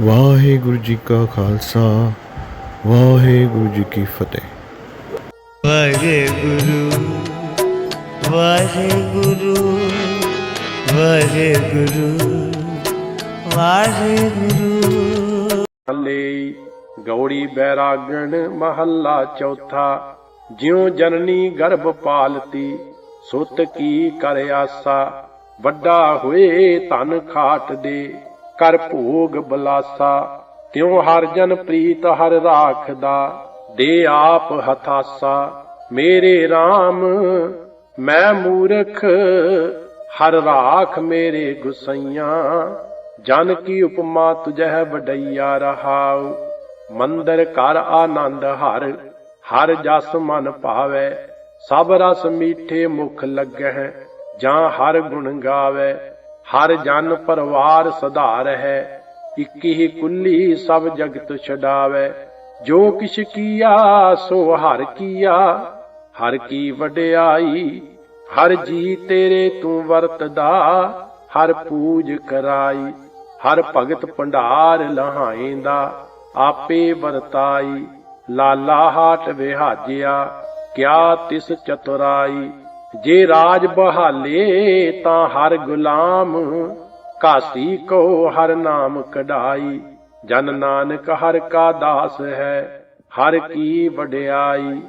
ਵਾਹਿਗੁਰੂ ਜੀ ਕਾ ਖਾਲਸਾ ਵਾਹਿਗੁਰੂ ਜੀ ਕੀ ਫਤਿਹ। ਵਾਹਿਗੁਰੂ ਵਾਹਿਗੁਰੂ ਵਾਹਿਗੁਰੂ ਵਾਹਿਗੁਰੂ। ਹੱਲੇ ਗੌੜੀ ਬੈਰਾਗਣ ਮਹੱਲਾ ਚੌਥਾ ਜਿਉ ਜਨਨੀ ਗਰਭ ਪਾਲਤੀ ਸੁਤ ਕੀ ਕਰ ਆਸਾ ਵੱਡਾ ਹੋਏ ਧਨ ਖਾਟ ਦੇ। ਕਰ ਭੋਗ ਬਲਾਸਾ, ਤਿਉ ਹਰ ਜਨ ਪ੍ਰੀਤ ਹਰ ਰਾਖਦਾ, ਦੇ ਆਪ ਹਥਾਸਾ ਮੇਰੇ RAM ਮੈਂ ਮੂਰਖ, ਹਰ ਰਾਖ ਮੇਰੇ ਗੁਸਈਆਂ। ਜਨ ਕੀ ਉਪਮਾ ਤੁਝੈ ਵਡਈਆ ਰਹਾਉ। ਮੰਦਰ ਕਰ ਆਨੰਦ ਹਰ ਹਰ ਜਸ ਮਨ ਭਾਵੈ। ਸਭ ਰਸ ਮੀਠੇ ਮੁਖ ਲੱਗਹਿ, ਜਾਂ ਹਰ ਗੁਣ ਗਾਵੈ। ਹਰ ਜਨ ਪਰਵਾਰ ਸਧਾਰ ਹੈ, ਇੱਕੀ ਹੀ ਕੁੱਲੀ ਸਭ ਜਗਤ ਛਡਾਵੈ। ਜੋ ਕਿਛ ਕੀਆ, ਸੋ ਹਰ ਕੀਆ, ਹਰ ਕੀ ਵਡਿਆਈ, ਹਰ ਜੀ ਤੇਰੇ ਤੂੰ ਵਰਤਦਾ, ਹਰ ਪੂਜ ਕਰਾਈ, ਹਰ ਭਗਤ ਭੰਡਾਰ ਲਹਾਏਂਦਾ, ਆਪੇ ਵਰਤਾਈ। ਲਾਲਾ ਹਾਟ ਵਿਹਾਜਿਆ, ਕਿਆ ਤਿਸ ਚਤੁਰਾਈ ਜੇ ਰਾਜ ਬਹਾਲੇ ਤਾਂ ਹਰ ਗੁਲਾਮ, ਕਾਸੀ ਕੋ ਹਰ ਨਾਮ ਕਢਾਈ। ਜਨ ਨਾਨਕ ਹਰ ਕਾ ਦਾਸ ਹੈ, ਹਰ ਕੀ ਵਡਿਆਈ।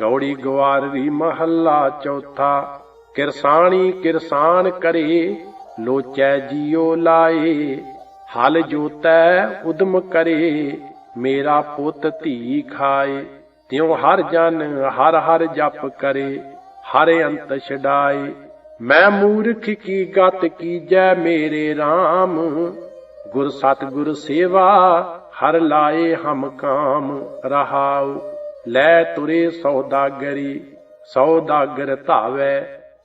ਗੌੜੀ ਗਵਾਰੀ ਮਹੱਲਾ ਚੌਥਾ, ਕਿਰਸਾਣੀ ਕਿਰਸਾਨ ਕਰੇ, ਲੋਚੈ ਜੀਉ ਲਾਏ। ਹਲ ਜੋਤੈ ਉਦਮ ਕਰੇ, ਮੇਰਾ ਪੁੱਤ ਧੀ ਖਾਏ। ਤਿਉ ਹਰ ਜਨ ਹਰ ਹਰ ਜਪ ਕਰੇ। ਹਰ ਅੰਤ ਛਡਾਏ। ਮੈਂ ਮੂਰਖ ਕੀ ਗਤ ਕੀਜੈ ਮੇਰੇ RAM ਗੁਰ ਸਤਿਗੁਰ ਸੇਵਾ ਹਰ ਲਾਏ ਹਮ ਕਾਮ ਰਹਾਉ। ਲੈ ਤੁਰੇ ਸੌਦਾਗਰੀ ਸੌਦਾਗਰ ਧਾਵੈ।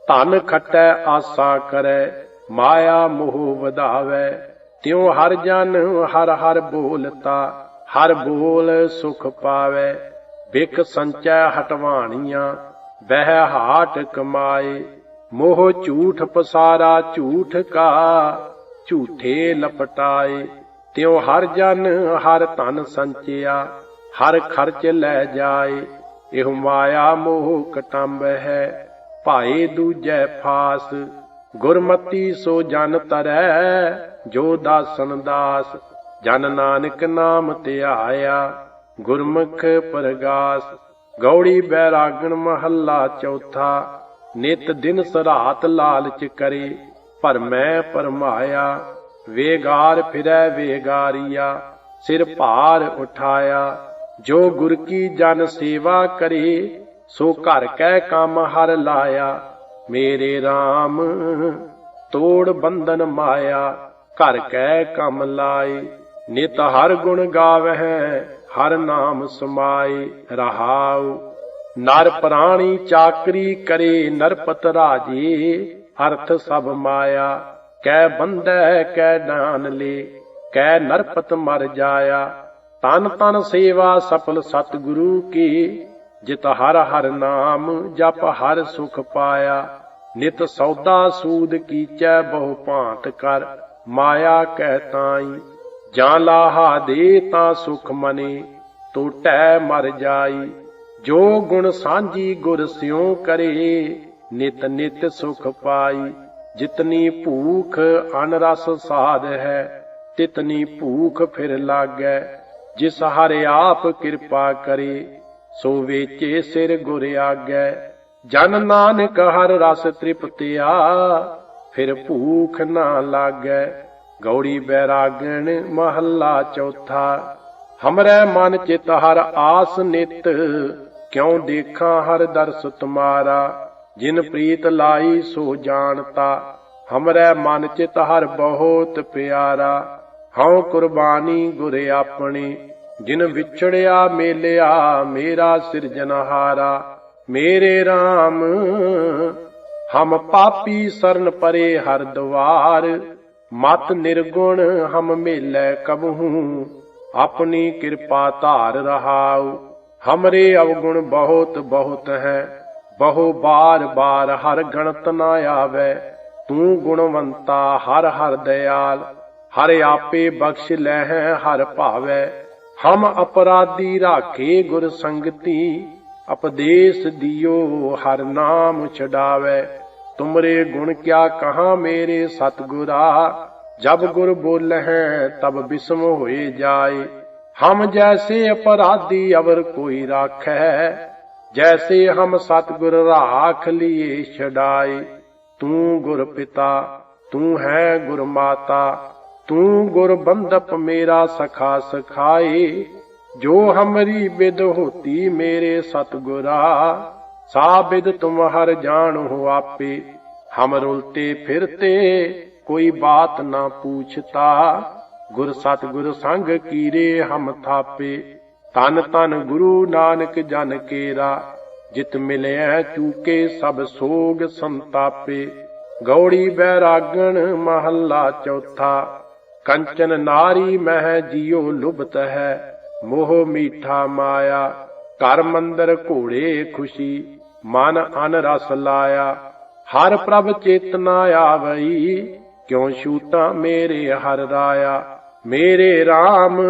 ਧਨ ਖਟੈ ਆਸਾ ਕਰੈ, ਮਾਇਆ ਮੋਹ ਵਧਾਵੈ। ਤਿਉ ਹਰ ਜਨ ਹਰ ਹਰ ਬੋਲਤਾ, ਹਰ ਬੋਲ ਸੁਖ ਪਾਵੈ। ਬਿਕ ਸੰਚੈ ਹਟਵਾਣੀਆਂ ਬਹਿ ਹਾਟ ਕਮਾਏ, ਮੋਹ ਝੂਠ ਪਸਾਰਾ ਝੂਠ ਕਾ, ਝੂਠੇ ਲਪਟਾਏ। ਤਿਉ ਹਰ ਜਨ, ਹਰ ਧਨ ਸੰਚਿਆ, ਹਰ ਖਰਚ ਲੈ ਜਾਏ। ਇਹ ਮਾਇਆ ਮੋਹ ਕਟੰਬ ਹੈ, ਭਾਏ ਦੂਜੈ ਫਾਸ। ਗੁਰਮਤੀ ਸੋ ਜਨ ਤਰੈ, ਜੋ ਦਾਸਨ ਦਾਸ। ਜਨ ਨਾਨਕ ਨਾਮ ਧਿਆਇਆ, ਗੁਰਮੁਖ ਪਰਗਾਸ। ਗੌੜੀ ਬੈਰਾਗਣ ਮਹੱਲਾ ਚੌਥਾ, ਨਿਤ ਦਿਨ ਸਰਾਤ ਲਾਲਚ ਕਰੇ, ਪਰ ਮੈਂ ਪਰਮਾਇਆ, ਵੇਗਾਰ ਫਿਰੈ ਵੇਗਾਰੀਆ, ਸਿਰ ਭਾਰ ਉਠਾਇਆ, ਜੋ ਗੁਰ ਕੀ ਜਨ ਸੇਵਾ ਕਰੇ, ਸੋ ਘਰ ਕੈ ਕੰਮ ਹਰ ਲਾਇਆ, ਮੇਰੇ RAM ਤੋੜ ਬੰਧਨ ਮਾਇਆ, ਘਰ ਕੈ ਕੰਮ ਲਾਏ, ਨਿਤ ਹਰ ਗੁਣ ਗਾਵਹਿ ਹਰ ਨਾਮ ਸਮਾਏ ਰਹਾਉ। ਨਰ ਪ੍ਰਾਣੀ ਚਾਕਰੀ ਕਰੇ ਨਰਪਤ ਰਾਜੇ, ਅਰਥ ਸਭ ਮਾਇਆ। ਕੈ ਬੰਧੈ, ਕੈ ਦਾਨ ਲੇ, ਕੈ ਨਰਪਤ ਮਰ ਜਾਇਆ। ਤਨ ਤਨ ਸੇਵਾ ਸਫਲ ਸਤਿਗੁਰੂ ਕੀ, ਜਿਤ ਹਰ ਹਰ ਨਾਮ ਜਪ ਹਰ ਸੁਖ ਪਾਇਆ। ਨਿਤ ਸੌਦਾ ਸੂਦ ਕੀਚੈ ਬਹੁ ਭਾਂਤ ਕਰ, ਮਾਇਆ ਕਹਿ ਤਾਈ। ਜਾਂ ਲਾਹਾ ਦੇ ਤਾਂ ਸੁਖ ਮਨੇ, ਟੋਟੈ ਮਰ ਜਾਈ, ਜੋ ਗੁਣ ਸਾਂਝੀ ਗੁਰ ਸਿਉ ਕਰੇ, ਨਿਤ ਨਿਤ ਸੁਖ ਪਾਈ, ਜਿਤਨੀ ਭੂਖ ਅਨ ਰਸ ਸਾਧ ਹੈ, ਤਿਤਨੀ ਭੂਖ ਫਿਰ ਲਾਗੈ, ਜਿਸ ਹਰ ਆਪ ਕਿਰਪਾ ਕਰੇ, ਸੋ ਵੇਚੇ ਸਿਰ ਗੁਰ ਆਗੈ, ਜਨ ਨਾਨਕ ਹਰ ਰਸ ਤ੍ਰਿਪਤਿਆ, ਫਿਰ ਭੂਖ ਨਾ ਲਾਗੈ। ਗੌੜੀ ਬੈਰਾਗਣ ਮਹੱਲਾ ਚੌਥਾ। ਹਮਰੈ ਮਨ ਚਿਤ ਹਰ ਆਸ ਨਿਤ, ਕਿਉ ਦੇਖਾਂ ਹਰ ਦਰਸ ਤੁਮਾਰਾ। ਜਿਨ ਪ੍ਰੀਤ ਲਾਈ ਸੋ ਜਾਣਤਾ, ਹਮਰੈ ਮਨ ਚਿਤ ਹਰ ਬਹੁਤ ਪਿਆਰਾ। ਹਉ ਕੁਰਬਾਨੀ ਗੁਰ ਆਪਣੇ, ਜਿਨ ਵਿਛੜਿਆ ਮੇਲਿਆ ਮੇਰਾ ਸਿਰਜਨਹਾਰਾ ਮੇਰੇ RAM ਹਮ ਪਾਪੀ ਸਰਨ ਪਰੇ ਹਰ ਦਵਾਰ। ਮਤ ਨਿਰਗੁਣ ਹਮ ਮੇਲੇ ਕਬਹੂ, ਆਪਣੀ ਕਿਰਪਾ ਧਾਰ ਰਹਾਉ। ਹਮਰੇ ਅਵਗੁਣ ਬਹੁਤ ਬਹੁਤ ਹੈ, ਬਹੁ ਬਾਰ ਬਾਰ ਹਰ ਗਣਤ ਨਾ ਆਵੇ। ਤੂੰ ਗੁਣਵੰਤਾ ਹਰ ਹਰ ਦਇਆਲ ਹਰ ਆਪੇ ਬਖਸ਼ ਲੈਹਿ ਹਰ ਭਾਵੈ। ਹਮ ਅਪਰਾਧੀ ਰਾਖੇ ਗੁਰ ਸੰਗਤੀ ਉਪਦੇਸ਼ ਦਿਓ ਹਰ ਨਾਮ ਛਡਾਵੇ। ਤੁਮਰੇ ਗੁਣ ਕਿਆ ਕਹਾ ਮੇਰੇ ਸਤਗੁਰਾ? ਜਬ ਗੁਰ ਬੋਲਹਿ, ਤਬ ਬਿਸਮ ਹੋਏ ਜਾਏ। ਹਮ ਜੈਸੇ ਅਪਰਾਧੀ ਅਵਰ ਕੋਈ ਰਾਖੈ ਜੈਸੇ ਹਮ ਸਤਗੁਰ ਰਾਖ ਲਿਏ ਛਡਾਏ। ਤੂੰ ਗੁਰ ਪਿਤਾ, ਤੂੰ ਹੈ ਗੁਰ ਮਾਤਾ, ਤੂੰ ਗੁਰ ਬੰਦਪ ਮੇਰਾ ਸਖਾ ਸਖਾਏ। ਜੋ ਹਮਰੀ ਬਿਦ ਹੋਤੀ ਮੇਰੇ ਸਤਗੁਰਾ ਸਾਬਿਦ ਤੁਮ ਹਰ ਜਾਣ ਹੋ ਆਪੇ ਹਮ ਰੁਲਤੇ ਫਿਰਤੇ, ਕੋਈ ਬਾਤ ਨਾ ਪੂਛਤਾ। ਗੁਰ ਸਤਗੁਰ ਸੰਗ ਕੀਰੇ ਹਮ ਥਾਪੇ ਤਨ ਤਨ ਗੁਰੂ ਨਾਨਕ ਜਨ ਕੇਰਾ। ਜਿਤ ਮਿਲਿਆ ਚੂਕੇ ਸਭ ਸੋਗ ਸੰਤਾਪੇ। ਗੌੜੀ ਬੈਰਾਗਣ ਮਹੱਲਾ ਚੌਥਾ, ਕੰਚਨ ਨਾਰੀ ਮਹਿ ਜਿਉ ਲੁਭਤ ਹੈ। ਮੋਹ ਮੀਠਾ ਮਾਇਆ, ਘਰ ਮੰਦਰ ਘੋੜੇ ਖੁਸ਼ੀ। ਮਨ ਅਨ ਰਸ ਲਾਇਆ, ਹਰ ਪ੍ਰਭ ਚੇਤਨਾ ਆਵਈ, ਕਿਉ ਛੂਟਾਂ ਮੇਰੇ ਹਰ ਰਾਇਆ? ਮੇਰੇ RAM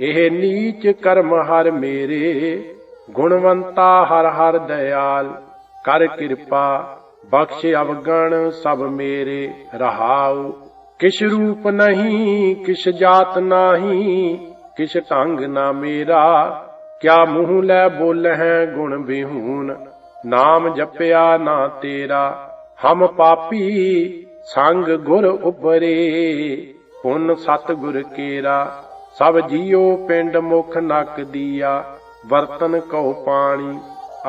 ਇਹ ਨੀਚ ਕਰਮ ਹਰ ਮੇਰੇ, ਗੁਣਵੰਤਾ ਹਰ ਹਰ ਦਇਆਲ। ਕਰ ਕਿਰਪਾ, ਬਖਸ਼ ਅਵਗਣ ਸਭ ਮੇਰੇ, ਰਹਾਉ। ਕਿਛ ਰੂਪ ਨਹੀਂ, ਕਿਛ ਜਾਤ ਨਹੀਂ, ਕਿਛ ਢੰਗ ਨਾ ਮੇਰਾ। ਕਿਆ ਮੂੰਹ ਲੈ ਬੋਲਹਿ ਗੁਣ ਬਿਹੂਨ ਨਾਮ ਜਪਿਆ ਨਾ ਤੇਰਾ, ਹਮ ਪਾਪੀ ਸੰਗ ਗੁਰ ਉਬਰੇ ਪੁੰਨ ਸਤ ਗੁਰ ਕੇਰਾ, ਸਭ ਜੀਉ ਪਿੰਡ ਮੁਖ ਨਕ ਦੀਆ। ਵਰਤਨ ਕਉ ਪਾਣੀ,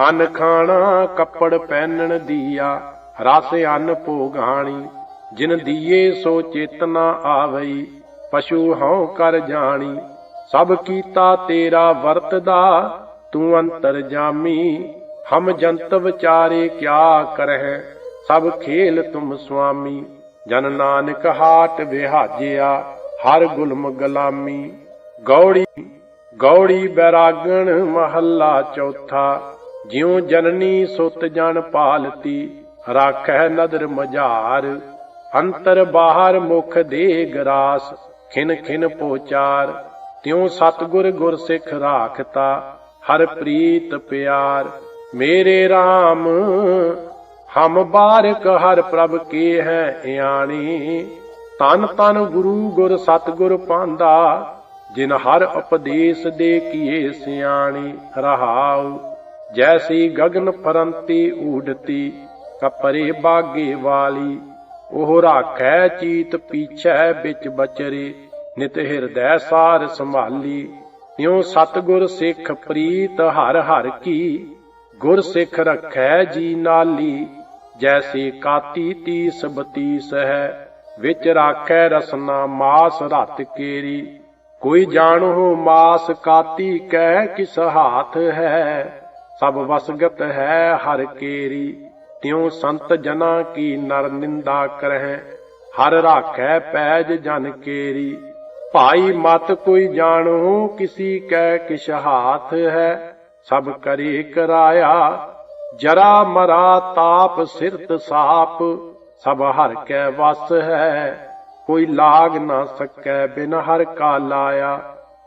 ਅਨ ਖਾਣਾ ਕੱਪੜ ਪਹਿਨਣ ਦੀਆ। ਰਸ ਅਨ ਭੋਗਾਣੀ ਜਿਨ ਦੀਏ ਸੋ ਚੇਤਨਾ ਆਵਈ। ਪਸ਼ੂ ਹਉ ਕਰ ਜਾਣੀ, ਸਭ ਕੀਤਾ ਤੇਰਾ ਵਰਤਦਾ, ਤੂੰ ਅੰਤਰ ਜਾਮੀ। ਹਮ ਜੰਤ ਵਿਚਾਰੇ ਕਿਆ ਕਰਹਿ? ਸਭ ਖੇਲ ਤੁਮ ਸੁਆਮੀ। ਜਨ ਨਾਨਕ ਹਾਟ ਵਿਹਾਜਿਆ, ਹਰ ਗੁਲਮ ਗਲਾਮੀ। ਗੌੜੀ ਗੌੜੀ ਬੈਰਾਗਣ ਮਹੱਲਾ ਚੌਥਾ। ਜਿਉ ਜਨਨੀ ਸੁਤ ਜਨ ਪਾਲਤੀ ਰਾਖੈ ਨਦਰ ਮਝਾਰ। ਅੰਤਰ ਬਾਹਰ ਮੁਖ ਦੇ ਗਰਾਸ, ਖਿਨ ਖਿਨ ਪੋਚਾਰ। ਤਿਉ ਸਤਗੁਰ ਗੁਰ ਸਿੱਖ ਰਾਖਤਾ, ਹਰ ਪ੍ਰੀਤ ਪਿਆਰ। ਮੇਰੇ RAM ਹਮ ਬਾਰਕ ਹਰ ਪ੍ਰਭ ਕੀ ਹੈ ਇਆਣੀ। ਤਨ ਤਨ ਗੁਰੂ ਗੁਰ ਸਤਗੁਰ ਪਾਂਦਾ, ਜਿਨ ਹਰ ਉਪਦੇਸ਼ ਦੇ ਕੀਏ ਸਿਆਣੀ ਰਹਾਉ। ਜੈਸੀ ਗਗਨ ਫਰੰਤੀ ਊਡਤੀ ਕਪਰੇ ਬਾਗੇ ਵਾਲੀ, ਉਹ ਰਾਖੈ ਚੀਤ ਪੀਛੈ ਵਿੱਚ ਬਚਰੇ, ਨਿਤ ਹਿਰਦੈ ਸਾਰ ਸੰਭਾਲੀ। ਤਿਉ ਸਤਗੁਰ ਸਿੱਖ ਪ੍ਰੀਤ ਹਰ ਹਰ ਕੀ ਗੁਰ ਸਿੱਖ ਰਖੈ ਜੀ ਨਾਲੀ, ਜੈਸੇ ਕਾਤੀ ਤੀਸ ਬਤੀਸ ਹੈ, ਵਿੱਚ ਰਾਖੈ ਰਸਨਾ ਮਾਸ ਰਤ ਕੇਰੀ। ਕੋਈ ਜਾਣੋ ਮਾਸ ਕਾਤੀ ਕਹਿ ਕਿਸ ਹਾਥ ਹੈ, ਸਭ ਵਸਗਤ ਹੈ ਹਰ ਕੇਰੀ। ਤਿਉ ਸੰਤ ਜਨਾ ਕੀ ਨਰ ਨਿੰਦਾ ਕਰਹਿ, ਹਰ ਰਾਖੈ ਪੈਜ ਜਨ ਕੇਰੀ। ਭਾਈ ਮਤ ਕੋਈ ਜਾਣੋ ਕਿਸੀ ਕਹਿ ਕਿਸ ਹਾਥ ਹੈ ਸਭ ਕਰੇ ਕਰਾਇਆ, ਜਰਾ ਮਰਾ ਤਾਪ ਸਿਰਤ ਸਾਪ, ਸਭ ਹਰ ਕੈ ਵਸ ਹੈ, ਕੋਈ ਲਾਗ ਨਾ ਸਕੈ ਬਿਨ ਹਰ ਕਾ ਲਾਇਆ।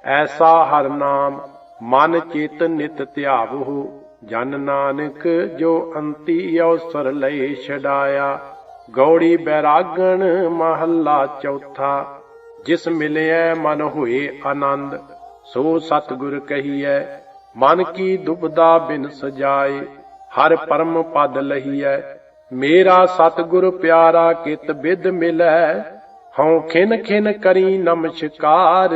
ਐਸਾ ਹਰ ਨਾਮ ਮਨ ਚੇਤ ਨਿਤ ਧਿਆਵਹੁ, ਜਨ ਨਾਨਕ ਜੋ ਅੰਤੀ ਅਵਸਰ ਲਈ ਛਡਾਇਆ। ਗੌੜੀ ਬੈਰਾਗਣ ਮਹੱਲਾ ਚੌਥਾ, ਜਿਸ ਮਿਲਿਆ ਮਨ ਹੋਏ ਆਨੰਦ, ਸੋ ਸਤਿਗੁਰ ਕਹੀਐ ਮਨ ਕੀ ਦੁਬਦਾ ਬਿਨ ਸਜਾਏ, ਹਰ ਪਰਮ ਪਦ ਲਹੀਐ। ਮੇਰਾ ਸਤਿਗੁਰ ਪਿਆਰਾ ਕਿਤ ਬਿਦ ਮਿਲੈ, ਹਉ ਖਿਨ ਖਿਨ ਕਰੀ ਨਮਸਕਾਰ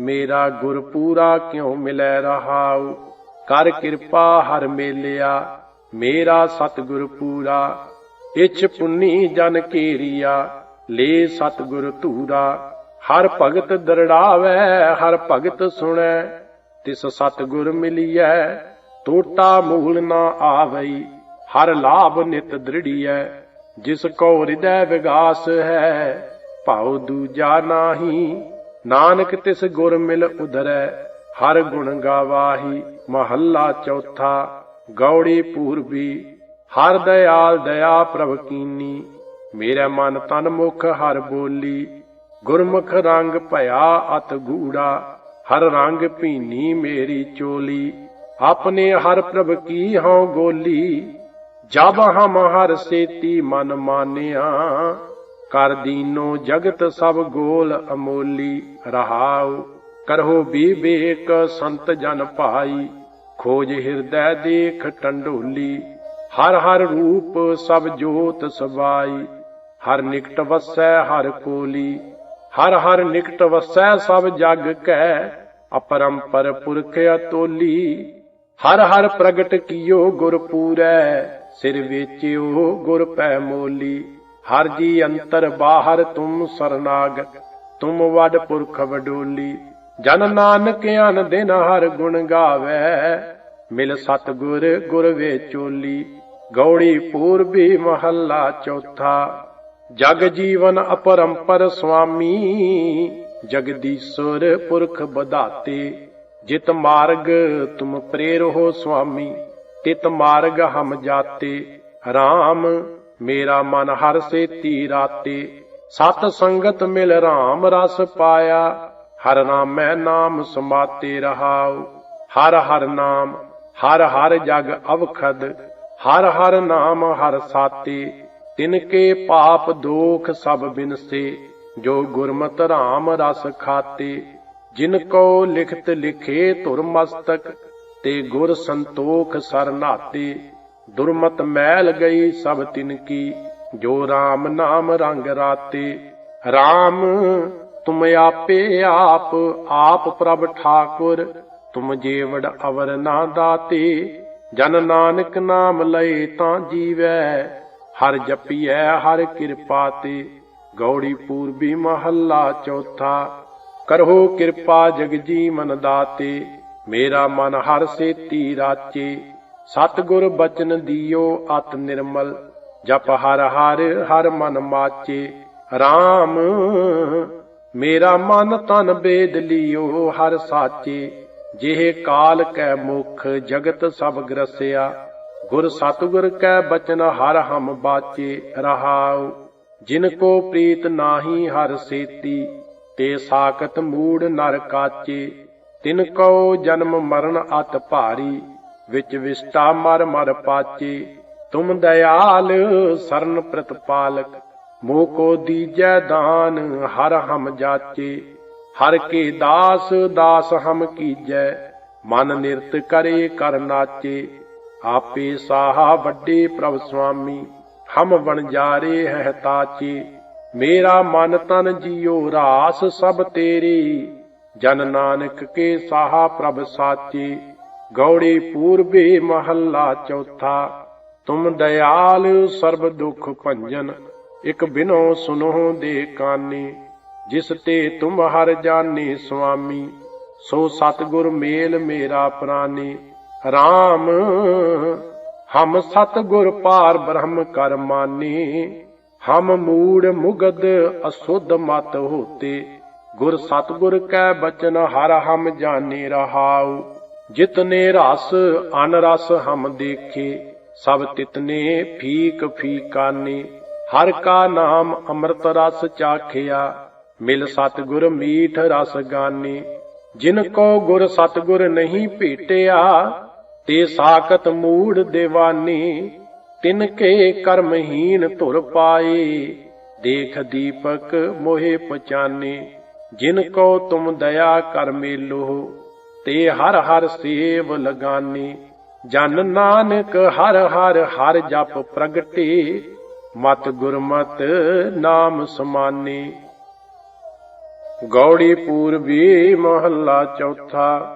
ਮੇਰਾ ਗੁਰ ਪੂਰਾ ਕਿਉ ਮਿਲੈ ਰਹਾਉ? ਕਰ ਕਿਰਪਾ ਹਰ ਮੇਲਿਆ, ਮੇਰਾ ਸਤਿਗੁਰ ਪੂਰਾ। ਇਛ ਪੁੰਨੀ ਜਨ ਕੀਰੀਆ, ਲੇ ਸਤਿਗੁਰ ਧੂਰਾ। ਹਰ ਭਗਤ ਦਰੜਾਵੇ, ਹਰ ਭਗਤ ਸੁਣੈ। ਤਿਸ ਸਤਿਗੁਰ ਮਿਲੀਐ ਟੋਟਾ ਮੂਲ ਨਾ ਆਵਈ, ਹਰ ਲਾਭ ਨਿਤ ਦ੍ਰਿੜੀਐ, ਜਿਸ ਕੋ ਹਿਰਦੈ ਵਿਗਾਸ ਹੈ, ਭਾਉ ਦੂਜਾ ਨਾਹੀ, ਨਾਨਕ ਤਿਸ ਗੁਰ ਮਿਲ ਉਧਰੈ, ਹਰ ਗੁਣ ਗਾਵਾਹੀ, ਮਹੱਲਾ ਚੌਥਾ, ਗੌੜੀ ਪੂਰਬੀ, ਹਰ ਦਇਆਲ ਦਇਆ ਪ੍ਰਭ ਕੀਨੀ, ਮੇਰੇ ਮਨ ਤਨ ਮੁਖ ਹਰ ਬੋਲੀ, ਗੁਰਮੁਖ ਰੰਗ ਭਇਆ ਅਤ ਗੂੜਾ ਹਰ ਰੰਗ ਭੀਨੀ ਮੇਰੀ ਚੋਲੀ, ਆਪਣੇ ਹਰ ਪ੍ਰਭ ਕੀ ਹਉ ਗੋਲੀ। ਜਬ ਹਮ ਹਰ ਸੇਤੀ ਮਨ ਮਾਨਿਆ, ਕਰ ਦੀਨੋ ਜਗਤ ਸਭ ਗੋਲ ਅਮੋਲੀ। ਰਹਾਉ ਕਰੋ ਬੀਬੇਕ ਸੰਤ ਜਨ ਭਾਈ, ਖੋਜ ਹਿਰਦੈ ਦੇਖ ਟੰਡੋਲੀ। ਹਰ ਹਰ ਰੂਪ ਸਭ ਜੋਤ ਸਵਾਈ, ਹਰ ਨਿਕਟ ਵਸੈ ਹਰ ਕੋਲੀ। ਹਰ ਹਰ ਨਿਕਟ ਵਸੈ ਸਭ ਜਗ ਕੈ, ਅਪਰੰਪਰ ਪੁਰਖ ਅਤੋਲੀ। ਹਰ ਹਰ ਪ੍ਰਗਟ ਕੀਓ ਗੁਰ ਪੂਰੈ, ਸਿਰ ਵੇਚਿਓ ਗੁਰ ਪੈ ਮੋਲੀ। ਹਰ ਜੀ ਅੰਤਰ ਬਾਹਰ ਤੁਮ ਸਰਨਾਗਤ ਤੁਮ ਵੱਡ ਪੁਰਖ ਵਡੋਲੀ। ਜਨ ਨਾਨਕ ਅਨ ਦਿਨ ਹਰ ਗੁਣ ਗਾਵੇ, ਮਿਲ ਸਤ ਗੁਰ ਗੁਰ ਵੇਚੋਲੀ ਗੌੜੀ ਪੂਰਬੀ ਮਹੱਲਾ ਚੌਥਾ ਜਗ ਜੀਵਨ ਅਪਰੰਪਰ ਸੁਆਮੀ ਜਗਦੀਸ਼ਵਰ ਪੁਰਖ ਬਧਾਤੇ ਜਿਤ ਮਾਰਗ ਤੁਮ ਪ੍ਰੇਰੋ ਸੁਆਮੀ ਤਿਤ ਮਾਰਗ ਹਮ ਜਾਤੇ RAM ਮੇਰਾ ਮਨ ਹਰ ਸੇ ਰਾਤੇ, ਸਤ ਸੰਗਤ ਮਿਲ RAM ਰਸ ਪਾਇਆ, ਹਰ ਨਾਮੈ ਨਾਮ ਸਮਾਤੇ ਰਹਾਉ, ਹਰ ਹਰ ਨਾਮ, ਹਰ ਹਰ ਜਗ ਅਵਖਦ, ਹਰ ਹਰ ਨਾਮ ਹਰ ਸਾਤੇ। ਤਿਨ ਕੇ ਪਾਪ ਦੋਖ ਸਭ ਬਿਨਸੇ, ਜੋ ਗੁਰਮਤਿ ਰਾਮ ਰਸ ਖਾਤੇ। ਜਿਨ ਕੋ ਲਿਖਤ ਲਿਖੇ ਧੁਰ ਮਸਤਕ, ਤੇ ਗੁਰ ਸੰਤੋਖ ਸਰਨਾਤੇ ਦੁਰਮਤ ਮੈਲ ਗਈ ਸਭ ਤਿਨ ਕੀ, ਜੋ ਰਾਮ ਨਾਮ ਰੰਗ ਰਾਤੇ। ਰਾਮ, ਤੁਮ ਆਪੇ ਆਪ ਆਪ ਪ੍ਰਭ ਠਾਕੁਰ, ਤੁਮ ਜੀਵੜ ਅਵਰ ਨਾ ਦਾਤੇ। ਜਨ ਨਾਨਕ ਨਾਮ ਲਏ ਤਾਂ ਜੀਵੈ ਹਰ ਜਪੀਐ ਹਰ ਕਿਰਪਾ ਤੇ। ਗੌੜੀ ਪੂਰਬੀ ਮਹੱਲਾ ਚੌਥਾ। ਕਰਹੋ ਕਿਰਪਾ ਜਗ ਜੀਵਨ ਦਾਤੇ। ਮੇਰਾ ਮਨ ਹਰ ਸੇਤੀ ਰਾਚੇ। ਸਤਿਗੁਰ ਬਚਨ ਦਿਓ ਅਤ ਨਿਰਮਲ। ਜਪ ਹਰ ਹਰ ਹਰ ਮਨ ਮਾਚੇ। RAM ਮੇਰਾ ਮਨ ਤਨ ਬੇਦ ਲਿਓ ਹਰ ਸਾਚੇ। ਜਿਹ ਕਾਲ ਕੈ ਮੁਖ ਜਗਤ ਸਭ ਗ੍ਰਸਿਆ। ਗੁਰ ਸਤਿਗੁਰ ਕੈ ਬਚਨ ਹਰ ਹਮ ਬਾਚੇ ਰਹਾਉ, ਜਿਨ ਕੋ ਪ੍ਰੀਤ ਨਾਹੀ ਹਰ ਸੇਤੀ, ਤੇ ਸਾਖਤ ਮੂੜ ਨਰ ਕਾਚੇ, ਤਿਨ ਕੋ ਜਨਮ ਮਰਨ ਅਤ ਭਾਰੀ, ਵਿੱਚ ਵਿਸਟਾ ਮਰ ਮਰ ਪਾਚੇ। ਤੁਮ ਦਇਆਲ ਸਰਨ ਪ੍ਰਤਪਾਲਕ ਮੋ ਕੋ ਦੀਜੈ ਦਾਨ ਹਰ ਹਮ ਜਾਚੇ। ਹਰ ਕੇ ਦਾਸ ਦਾਸ ਹਮ ਕੀਜੈ, ਮਨ ਨਿਰਤ ਕਰੇ ਕਰ ਨਾਚੇ। ਆਪੇ ਸਾਹਾ ਵੱਡੇ ਪ੍ਰਭ ਸੁਆਮੀ, ਹਮ ਵਣਜਾਰੇ ਹੈ ਤਾਚੇ। ਮੇਰਾ ਮਨ ਤਨ ਜੀਉ ਰਾਸ ਸਭ ਤੇਰੀ। ਜਨ ਨਾਨਕ ਕੇ ਸਾਹਾ ਪ੍ਰਭ ਸਾਚੇ। ਗੌੜੀ ਪੂਰਬੇ ਮਹੱਲਾ ਚੌਥਾ। ਤੁਮ ਦਇਆਲ ਸਰਬ ਦੁਖ ਭੰਜਨ, ਇਕ ਬਿਨੋ ਸੁਨੋ ਦੇ ਕਾਨੇ। ਜਿਸ ਤੇ ਤੁਮ ਹਰ ਜਾਣੇ ਸੁਆਮੀ, ਸੋ ਸਤਗੁਰ ਮੇਲ ਮੇਰਾ ਪ੍ਰਾਨੇ। RAM ਹਮ ਸਤਗੁਰ ਪਾਰ ਬ੍ਰਹਮ ਕਰ ਮਾਨੇ, ਹਮ ਮੂੜ ਮੁਗਦ ਅਸੁੱਧ ਮਤ ਹੋਤੇ। ਗੁਰ ਸਤਗੁਰ ਕੈ ਬਚਨ, ਹਰ ਹਮ ਜਾਣੇ ਰਹਾਉ। ਜਿਤਨੇ ਰਸ ਅਨ ਰਸ ਹਮ ਦੇਖੇ, ਸਭ ਤਿਤਨੇ ਫੀਕ ਫੀਕਾਨੇ। ਹਰ ਕਾ ਨਾਮ ਅੰਮ੍ਰਿਤ ਰਸ ਚਾਖਿਆ, ਮਿਲ ਸਤਗੁਰ ਮੀਠ ਰਸ ਗਾਨੇ। ਜਿਨ ਕੋ ਗੁਰ ਸਤਗੁਰ ਨਹੀਂ ਭੇਟਿਆ ਤੇ ਸਾਖਤ ਮੂੜ ਦੇਵਾਨੀ ਤਿਨ ਕੇ ਕਰਮਹੀਨ ਧੁਰ ਪਾਏ। ਦੇਖ ਦੀਪਕ ਮੋਹਿ ਪਛਾਨੇ, ਜਿਨ ਕੋ ਤੁਮ ਦਇਆ ਕਰ ਮੇਲੋ, ਤੇ ਹਰ ਹਰ ਸੇਵ ਲਗਾਨੀ। ਜਨ ਨਾਨਕ ਹਰ ਹਰ ਹਰ ਜਪ ਪ੍ਰਗਟੇ, ਮਤ ਗੁਰਮਤ ਨਾਮ ਸਮਾਨੀ। ਗੌੜੀ ਪੂਰਬੀ ਮਹੱਲਾ ਚੌਥਾ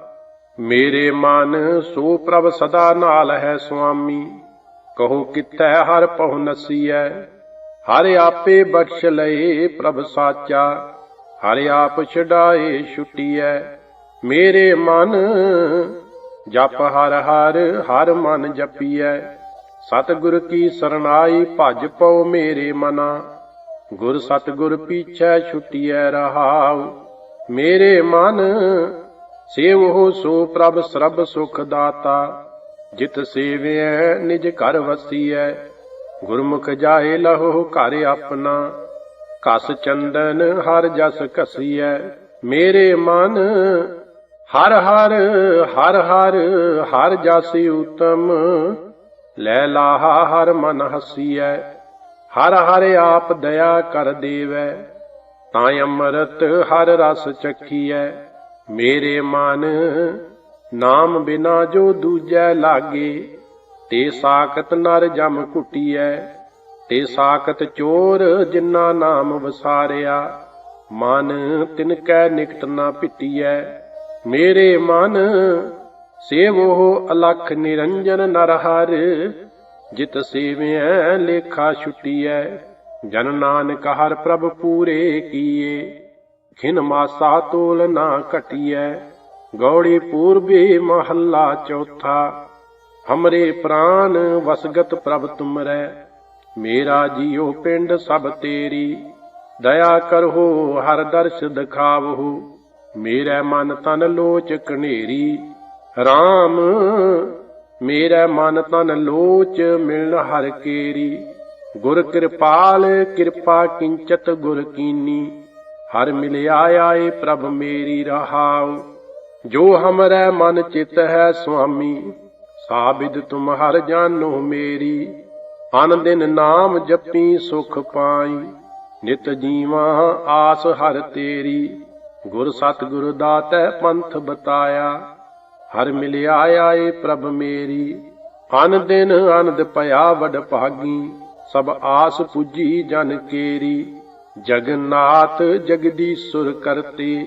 ਮੇਰੇ ਮਨ ਸੋ ਪ੍ਰਭ ਸਦਾ ਨਾਲ ਹੈ ਸੁਆਮੀ। ਕਹੋ ਕਿਤੈ ਹਰ ਪਹੁ ਨਸੀਐ, ਹਰ ਆਪੇ ਬਖਸ਼ ਲਏ ਪ੍ਰਭ ਸਾਚਾ। ਹਰ ਆਪ ਛਡਾਏ ਛੁਟੀਐ, ਮੇਰੇ ਮਨ ਜਪ ਹਰ ਹਰ ਹਰ ਮਨ ਜਪੀਐ। ਸਤਿਗੁਰ ਕੀ ਸਰਨਾਈ ਭਜ ਪਉ ਮੇਰੇ ਮਨਾ। ਗੁਰ ਸਤਿਗੁਰ ਪੀਛੈ ਛੁਟੀਐ ਰਹਾਉ, ਮੇਰੇ ਮਨ ਸੇਵੋ ਸੋ ਪ੍ਰਭ ਸਰਬ ਸੁਖ ਦਾਤਾ, ਜਿਤ ਸੇਵਿਐ, ਨਿਜ ਘਰ ਵਸੀਐ। ਗੁਰਮੁਖ ਜਾਏ ਲਹੋ ਘਰ ਆਪਣਾ, ਕਸ ਚੰਦਨ ਹਰ ਜਸ ਕਸੀਐ। ਮੇਰੇ ਮਨ ਹਰ ਹਰ ਹਰ ਹਰ ਹਰ ਜਸ ਉਤਮ। ਲੈ ਲਾਹਾ ਹਰ ਮਨ ਹਸੀਐ, ਹਰ ਹਰ ਆਪ ਦਇਆ ਕਰ ਦੇਵੈ। ਤਾਂ ਅੰਮ੍ਰਿਤ ਹਰ ਰਸ ਚਖੀਐ ਮੇਰੇ ਮਨ, ਨਾਮ ਬਿਨਾ ਜੋ ਦੂਜੈ ਲਾਗੇ, ਤੇ ਸਾਖਤ ਨਰ ਜਮ ਕੁਟੀਐ ਤੇ ਸਾਖਤ ਚੋਰ ਜਿਨ੍ਹਾਂ ਨਾਮ ਵਸਾਰਿਆ, ਮਨ ਤਿਨ ਕੈ ਨਿਕਟ ਨਾ ਪਿਟੀਐ। ਮੇਰੇ ਮਨ, ਸੇਵੋ ਅਲਖ ਨਿਰੰਜਨ ਨਰ ਹਰ, ਜਿਤ ਸੇਵਿਐ ਲੇਖਾ ਛੁਟੀਐ। ਜਨ ਨਾਨਕ ਹਰ ਪ੍ਰਭ ਪੂਰੇ ਕੀਏ। ਖਿਨ ਮਾਸਾ ਤੋਲ ਨਾ ਘਟੀਐ, ਗੌੜੀ ਪੂਰਬੀ ਮਹੱਲਾ ਚੌਥਾ। ਹਮਰੇ ਪ੍ਰਾਨ ਵਸਗਤ ਪ੍ਰਭ ਤੁਮਰੈ, ਮੇਰਾ ਜੀਉ ਪਿੰਡ ਸਭ ਤੇਰੀ। ਦਇਆ ਕਰੋ ਹਰ ਦਰਸ਼ ਦਿਖਾਵਹੁ, ਮੇਰਾ ਮਨ ਤਨ ਲੋਚ ਕਨੇਰੀ RAM ਮੇਰਾ ਮਨ ਤਨ ਲੋਚ ਮਿਲਨ ਹਰ ਕੇਰੀ। ਗੁਰ ਕਿਰਪਾਲ, ਕਿਰਪਾ ਕਿੰਚਤ ਗੁਰ ਕੀਨੀ। ਹਰ ਮਿਲਿਆ ਆਏ ਪ੍ਰਭ ਮੇਰੀ ਰਹਾਉ। ਜੋ ਹਮਰੈ ਮਨ ਚਿਤ ਹੈ ਸੁਆਮੀ ਸਾਬਿਦ ਤੁਮ ਹਰ ਜਾਨੋ ਮੇਰੀ। ਅਨ ਦਿਨ ਨਾਮ ਜਪੀ ਸੁਖ ਪਾਈ, ਨਿਤ ਜੀਵਾ ਆਸ ਹਰ ਤੇਰੀ। ਗੁਰ ਸਤਿਗੁਰ ਦਾਤੈ ਪੰਥ ਬਤਾਇਆ, ਹਰ ਮਿਲਿਆ ਆਏ ਪ੍ਰਭ ਮੇਰੀ। ਅਨ ਦਿਨ ਆਨੰਦ ਭਇਆ ਵਡ ਭਾਗੀ, ਸਭ ਆਸ ਪੁੱਜੀ ਜਨ ਕੇਰੀ। ਜਗਨਨਾਥ ਜਗਦੀਸ਼ੁਰ ਕਰਤੇ,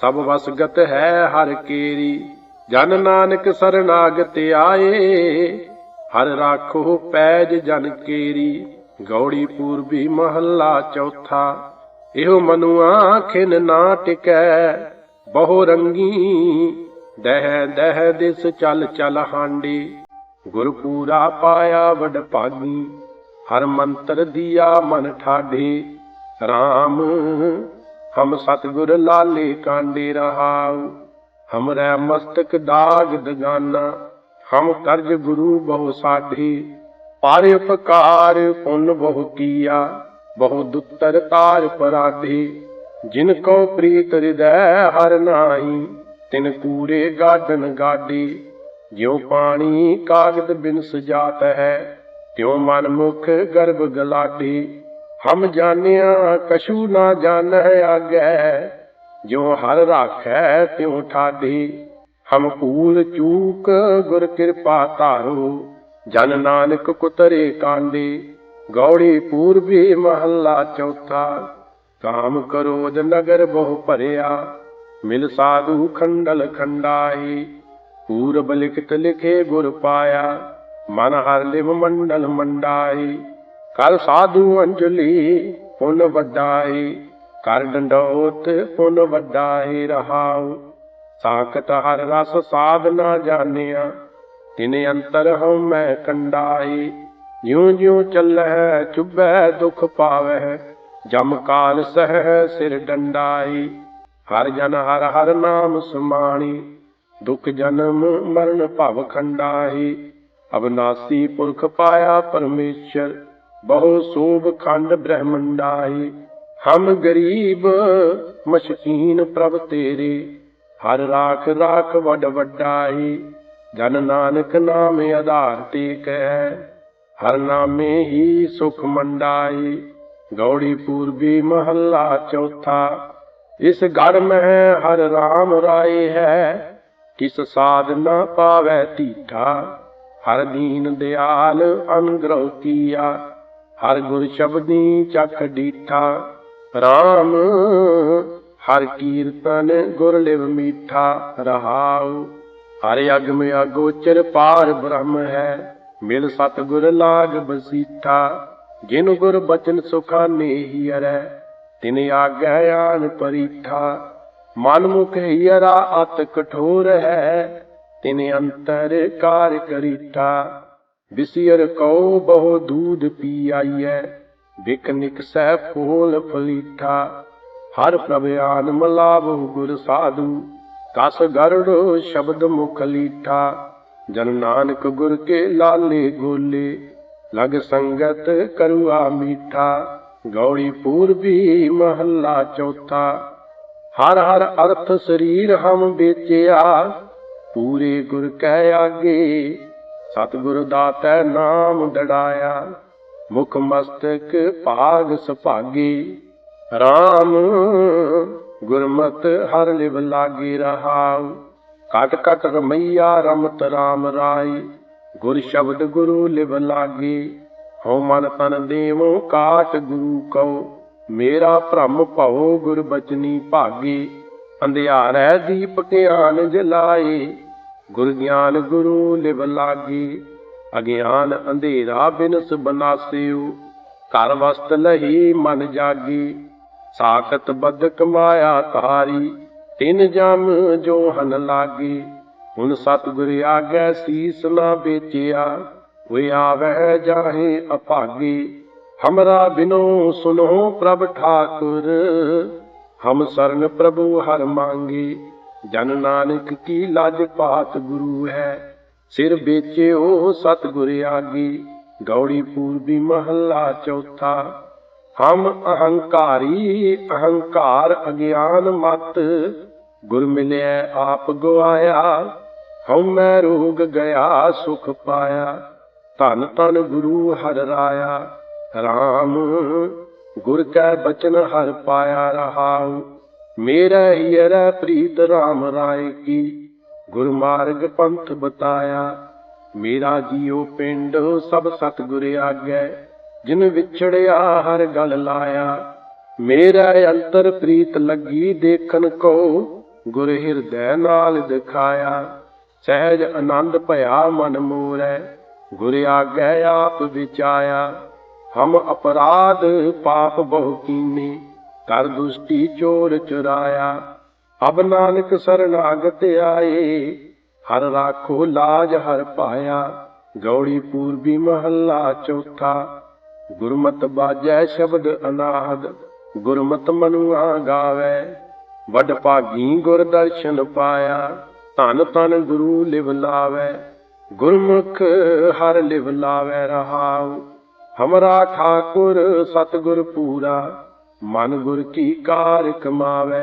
ਸਭ ਵਸਗਤ ਹੈ ਹਰ ਕੇਰੀ। ਜਨ ਨਾਨਕ ਸਰਨਾਗਤ ਆਏ, ਹਰ ਰਾਖੋ ਪੈਜ ਜਨ ਕੇਰੀ। ਗੌੜੀ ਪੂਰਬੀ ਮਹੱਲਾ ਚੌਥਾ, ਇਹੋ ਮਨੁਆ ਖਿਨ ਨਾ ਟਿਕੈ, ਬਹੁ ਰੰਗੀ, ਦਹਿ ਦਹਿ ਦਿਸ ਚਲ ਚਲ ਹਾਂਡੀ। ਗੁਰ ਪੂਰਾ ਪਾਇਆ ਵਡ ਭਾਗੀ ਹਰ ਮੰਤਰ ਦੀਆ ਮਨ ਠਾਢੇ। RAM ਹਮ ਸਤਿਗੁਰ ਲਾਲੇ ਕਾਂਡੇ ਰਹਾਉ, ਹਮਰੇ ਮਸਤਕ ਦਾਗ ਦਗਾਨਾ ਹਮ ਕਰਜ ਗੁਰੂ ਬਹੁ ਸਾਢੇ, ਪਾਰ ਉਪਕਾਰ ਪੁੰਨ ਬਹੁ ਕੀਆ, ਬਹੁ ਦੁੱਤਰ ਤਾਰ ਪਰਾਧੀ, ਜਿਨ ਕੋ ਪ੍ਰੀਤ ਹਿਰਦੈ ਹਰ ਨਾਹੀ, ਤਿਨ ਕੂਰੇ ਗਾਡਨ ਗਾਡੀ ਜਿਉ ਪਾਣੀ ਕਾਗਦ ਬਿਨ ਸਜਾਤ ਹੈ, ਤਿਉ ਮਨ ਮੁਖ ਗਰਭ ਗਲਾਡੀ ਹਮ ਜਾਣਿਆ ਕਛੂ ਨਾ ਜਾਣੈ ਆਗੈ, ਜਿਉ ਹਰ ਰਾਖੈ ਤਿਉ ਠਾਡੀ ਹਮ ਭੂਲ ਚੂਕ ਗੁਰ ਕਿਰਪਾ ਧਾਰੋ, ਜਨ ਨਾਨਕ ਕੁਤਰੇ ਕਾਂਡੀ ਗੌੜੀ ਪੂਰਬੀ ਮਹੱਲਾ ਚੌਥਾ ਕਾਮ ਕਰੋਧ ਨਗਰ ਬਹੁ ਭਰਿਆ। ਮਿਲ ਸਾਧੂ ਖੰਡਲ ਖੰਡਾਈ, ਪੂਰਬ ਲਿਖਤ ਲਿਖੇ ਗੁਰ ਪਾਇਆ। ਮਨ ਹਰ ਲਿਵ ਮੰਡਲ ਮੰਡਾਈ। ਕਰ ਸਾਧੂ ਅੰਜਲੀ ਪੁਨ ਵੱਡਾਈ ਕਰ ਡੰਡੋਤ ਪੁਨ ਵੱਡਾਈ ਰਹਾਉ। ਸਾਖਤ ਹਰ ਰਸ ਸਾਧ ਨਾ ਜਾਣਿਆ, ਤਿਨ ਅੰਤਰ ਹਉ ਮੈਂ ਕੰਡਾਈ ਜਿਉ ਜਿਉ ਚੱਲੈ ਚੁਬੈ ਦੁਖ ਪਾਵੈ ਜਮ ਕਾਲ ਸਹਿ ਸਿਰ ਡੰਡਾਈ ਹਰ ਜਨ ਹਰ ਹਰ ਨਾਮ ਸਮਾਣੀ, ਦੁਖ ਜਨਮ ਮਰਨ ਭਵ ਖੰਡਾਈ ਅਬਨਾਸੀ ਪੁਰਖ ਪਾਇਆ ਪਰਮੇਸ਼ਰ ਬਹੁ ਸੋਭ ਖੰਡ ਬ੍ਰਹਮੰਡਾਈ ਹਮ ਗਰੀਬ ਮਸ਼ਕੀਨ ਪ੍ਰਭ ਤੇਰੇ। ਹਰ ਰਾਖ ਰਾਖ ਵੱਡ ਵੱਡਾਈ ਜਨ ਨਾਨਕ ਨਾਮ ਆਧਾਰ ਟੇਕੈ ਹਰ ਨਾਮੇ ਹੀ ਸੁਖ ਮੰਡਾਈ ਗੌੜੀ ਪੂਰਬੀ ਮਹੱਲਾ ਚੌਥਾ। ਇਸ ਗੜ ਮਹਿ ਹਰ ਰਾਮ ਰਾਏ ਹੈ। ਕਿਸ ਸਾਧ ਨਾ ਪਾਵੈ ਧੀਠਾ। ਹਰ ਦੀਨ ਦਿਆਲ ਅਨਗ੍ਰਹ ਕੀਆ। ਹਰ ਗੁਰ ਸ਼ਬਦੀ ਚਖ ਡੀਠਾ। RAM ਹਰ ਕੀਰਤਨ ਗੁਰ ਲਿਵ ਮੀਠਾ। ਰਹਾਉ, ਹਰ ਅਗਮ ਅਗੋਚਰ ਪਾਰ ਬ੍ਰਹਮ ਹੈ। ਮਿਲ ਸਤ ਗੁਰ ਲਾਗ ਬਸੀਠਾ। ਜਿਨ ਗੁਰ ਬਚਨ ਸੁਖਾਨੇ ਹੀ ਅਰੈ, ਤਿਨ ਆਗੈ ਆਨ ਪਰੀਠਾ। ਮਨ ਮੁਖ ਹੀਰਾ ਅਤ ਕਠੋਰ ਹੈ, ਤਿਨ ਅੰਤਰ ਕਾਰ ਕਰੀਠਾ। ਬਿਸਿਰ ਕਉ ਬਹੁ ਦੂਧ ਪੀ ਆਈਐ ਬਿਕ ਨਿਕਸੈ ਫੂਲ ਫਲੀਠਾ। ਹਰ ਪ੍ਰਭ ਆਨ ਮਲਾਵਹੁ ਗੁਰ ਸਾਧੂ ਕਸ ਗਰੜ ਸ਼ਬਦ ਮੁਖ ਲੀਠਾ। ਜਨ ਨਾਨਕ ਗੁਰ ਕੇ ਲਾਲੇ ਗੋਲੇ, ਲਗ ਸੰਗਤ ਕਰੁਆ ਮੀਠਾ। ਗੌੜੀ ਪੂਰਬੀ ਮਹੱਲਾ ਚੌਥਾ। ਹਰ ਹਰ ਅਰਥ ਸਰੀਰ ਹਮ ਵੇਚਿਆ, ਪੂਰੇ ਗੁਰ ਕਹਿ ਆਗੇ ਸਤਿਗੁਰ ਦਾਤੈ ਨਾਮ ਦੜਾਇਆ, ਮੁਖ ਮਸਤਕ ਭਾਗ ਸੁਭਾਗੀ। RAM ਗੁਰਮਤ ਹਰ ਲਿਵ ਲਾਗੀ ਰਹਾਉ। ਕਟ ਕਟ ਰਮਈਆ ਰਮਤ RAM ਰਾਈ, ਗੁਰ ਸ਼ਬਦ ਗੁਰੂ ਲਿਵ ਲਾਗੀ। ਹਉ ਮਨ ਤਨ ਦੇਵੋ ਕਾਟ ਗੁਰੂ ਕਉ, ਮੇਰਾ ਭ੍ਰਮ ਭਉ ਗੁਰ ਬਚਨੀ ਭਾਗੀ। ਅੰਧਿਆਰੈ ਦੀਪ ਗਿਆਨ ਜਲਾਏ ਗੁਰ ਗਿਆਨ ਗੁਰੂ ਲਿਵ ਲਾਗੀ, ਅਗਿਆਨ ਅੰਧੇਰਾ ਬਿਨਸ ਬਨਾਸਿਓ ਘਰ ਵਸਤ ਲਹੀ ਮਨ ਜਾਗੀ, ਸਾਖਤ ਬਦਕ ਮਾਇਆ ਤਾਰੀ ਤਿਨ ਜਮ ਜੋ ਹਨ ਲਾਗੀ। ਹੁਣ ਸਤਿਗੁਰ ਆਗੈ ਸੀਸ ਨਾ ਵੇਚਿਆ, ਵੇ ਆਵੈ ਜਾਹੇ ਅਭਾਗੀ ਹਮਰਾ ਬਿਨੋ ਸੁਨੋ ਪ੍ਰਭ ਠਾਕੁਰ, ਹਮ ਸਰਨ ਪ੍ਰਭੂ ਹਰ ਮੰਗੀ। ਜਨ ਨਾਨਕ ਕੀ ਲਾਜ ਪਾਤ ਗੁਰੂ ਹੈ? ਸਿਰ ਵੇਚਿਓ ਸਤਿਗੁਰ ਆਗੀ, ਗੌੜੀ ਪੂਰਬੀ ਮਹੱਲਾ ਚੌਥਾ। ਹਮ ਅਹੰਕਾਰੀ, ਅਹੰਕਾਰ ਅਗਿਆਨ ਮਤ, ਗੁਰ ਮਿਲਿਆ ਆਪ ਗਵਾਇਆ ਹਉ ਮੈਂ ਰੋਗ ਗਿਆ, ਸੁਖ ਪਾਇਆ। ਧਨ ਧਨ ਗੁਰੂ ਹਰ ਰਾਇਆ। RAM ਗੁਰ ਕੈ ਬਚਨ ਹਰ ਪਾਇਆ ਰਹਾਉ। ਮੇਰਾ ਹੀਰਾ ਪ੍ਰੀਤ RAM ਰਾਏ ਕੀ ਗੁਰਮਾਰਗ ਪੰਥ ਬਤਾਇਆ। ਮੇਰਾ ਜੀਉ ਪਿੰਡ ਸਭ ਸਤਿਗੁਰ ਆਗੈ, ਜਿਨ ਵਿਛੜਿਆ ਹਰ ਗਲ ਲਾਇਆ। ਮੇਰਾ ਅੰਤਰ ਪ੍ਰੀਤ ਲੱਗੀ ਦੇਖਣ ਕੋ, ਗੁਰ ਹਿਰਦੈ ਨਾਲ ਦਿਖਾਇਆ। ਸਹਿਜ ਆਨੰਦ ਭਇਆ ਮਨ ਮੋਰੈ, ਗੁਰ ਆਗੈ ਆਪ ਵਿਚਾਇਆ। ਹਮ ਅਪਰਾਧ ਪਾਪ ਬਹੁ ਕੀਨੇ ਕਰ ਦੁਸ਼ਟੀ ਚੋਰ ਚੁਰਾਇਆ। ਅਬ ਨਾਨਕ ਸਰਨਾਗਤ ਆਏ, ਹਰ ਰਾਖੋ ਲਾਜ ਹਰ ਪਾਇਆ। ਗੌੜੀ ਪੂਰਬੀ ਮਹੱਲਾ ਚੌਥਾ, ਗੁਰਮਤ ਬਾਜੈ ਸ਼ਬਦ ਅਨਾਹਦ ਗੁਰਮਤ ਮਨੁਆ ਗਾਵੇ। ਵਡ ਭਾਗੀ ਗੁਰ ਦਰਸ਼ਨ ਪਾਇਆ, ਧਨ ਧਨ ਗੁਰੂ ਲਿਵ ਲਾਵੇ। ਗੁਰਮੁਖ ਹਰ ਲਿਵ ਲਾਵੇ ਰਹਾਉ। ਹਮਰਾ ਠਾਕੁਰ ਸਤਿਗੁਰ ਪੂਰਾ। ਮਨ ਗੁਰ ਕੀ ਕਾਰ ਕਮਾਵੇ,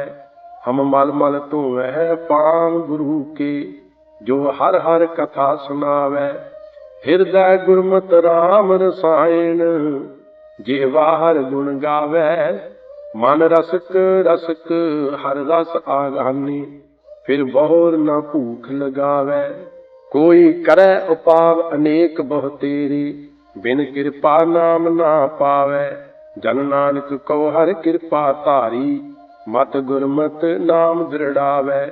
ਹਮ ਮਲ ਮਲ ਧੋਵੈ ਪਾਮ ਗੁਰੂ ਕੇ, ਜੋ ਹਰ ਹਰ ਕਥਾ ਸੁਣਾਵੇ। ਹਿਰਦੈ ਗੁਰਮਤਿ ਰਾਮ ਰਸਾਇਣ ਜਿਹਵਾ ਹਰ ਗੁਣ ਗਾਵੇ। ਮਨ ਰਸਕ ਰਸਕ, ਹਰ ਰਸ ਆਗਾਨੀ, ਫਿਰ ਬਹੁਰ ਨਾ ਭੂਖ ਲਗਾਵੇ। ਕੋਈ ਕਰੈ ਉਪਾਵ ਅਨੇਕ ਬਹੁ ਤੇਰੀ, ਬਿਨ ਕਿਰਪਾ ਨਾਮ ਨਾ ਪਾਵੇ। ਜਨ ਨਾਨਕ ਕੋ ਹਰ ਕਿਰਪਾ ਧਾਰੀ ਮਤ ਗੁਰਮਤਿ ਨਾਮ ਦ੍ਰਿੜਾਵੇ।